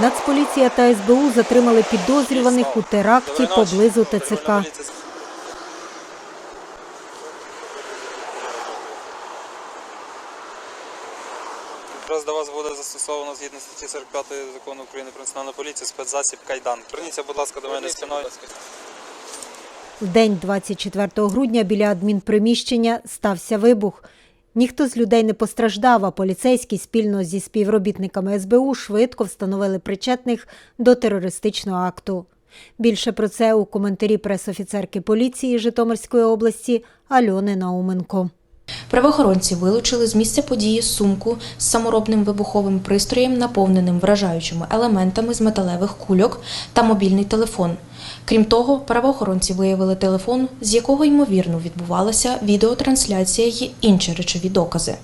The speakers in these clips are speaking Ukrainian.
Нацполіція та СБУ затримали підозрюваних у теракті поблизу ТЦК. Якраз до вас буде застосовано згідно статті 45 закону України про національну поліцію спецзасіб Кайдан. Верніться, будь ласка, до мене спиною. В день 24 грудня біля адмінприміщення стався вибух. Ніхто з людей не постраждав, а поліцейські спільно зі співробітниками СБУ швидко встановили причетних до терористичного акту. Більше про це у коментарі пресофіцерки поліції Житомирської області Альони Науменко. Правоохоронці вилучили з місця події сумку з саморобним вибуховим пристроєм, наповненим вражаючими елементами з металевих кульок та мобільний телефон. Крім того, правоохоронці виявили телефон, з якого ймовірно відбувалася відеотрансляція й інші речові докази.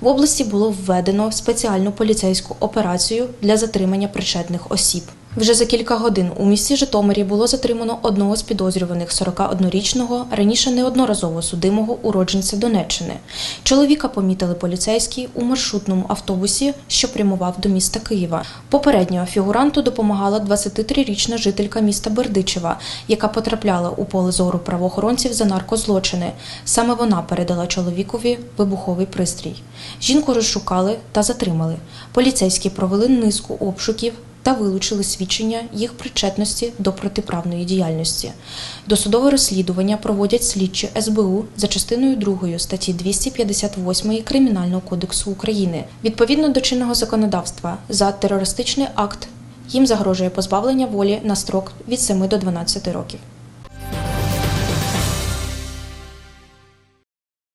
В області було введено спеціальну поліцейську операцію для затримання причетних осіб. Вже за кілька годин у місті Житомирі було затримано одного з підозрюваних 41-річного, раніше неодноразово судимого уродженця Донеччини. Чоловіка помітили поліцейські у маршрутному автобусі, що прямував до міста Києва. Попередньо фігуранту допомагала 23-річна жителька міста Бердичева, яка потрапляла у поле зору правоохоронців за наркозлочини. Саме вона передала чоловікові вибуховий пристрій. Жінку розшукали та затримали. Поліцейські провели низку обшуків та вилучили свідчення їх причетності до протиправної діяльності. Досудове розслідування проводять слідчі СБУ за частиною 2 статті 258 Кримінального кодексу України. Відповідно до чинного законодавства за терористичний акт їм загрожує позбавлення волі на строк від 7 до 12 років.